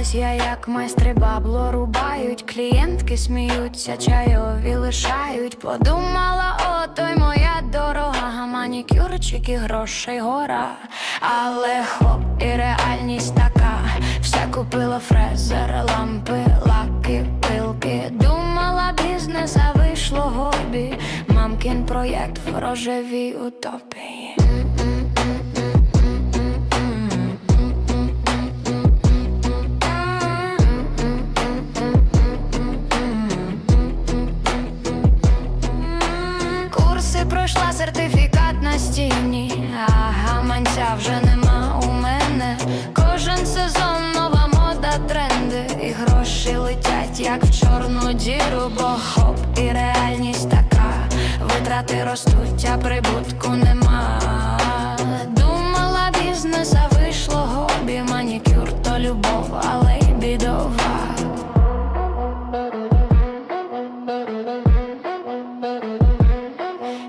Зібралась я, як майстри бабло рубають, клієнтки сміються, чайові лишають. Подумала, о, той моя дорога, манікюрчик і грошей гора. Але хоп, і реальність така. Все купила фрезер, лампи, лаки, пилки. Думала, бізнес, а вийшло хобі. Мамкін проєкт в рожевій утопії. Пройшла сертифікат на стіні, а гаманця вже нема у мене. Кожен сезон нова мода, тренди, і гроші летять, як в чорну діру, бо хоп, і реальність така. Витрати ростуть, а прибутку нема. Думала бізнес, а вийшло хобі, манікюр то любов, але й бідова.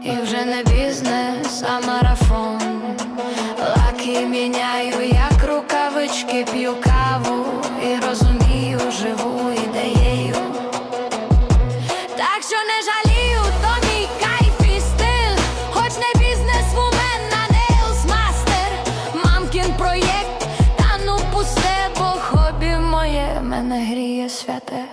І вже не бізнес, а марафон. Лаки міняю, як рукавички, п'ю каву і розумію, живу ідеєю. Так що не жалію, то мій кайф і стиль. Хоч не бізнес вумен, а нейлс мастер. Мамкін проєкт, та ну пусте, бо хобі моє мене гріє святе.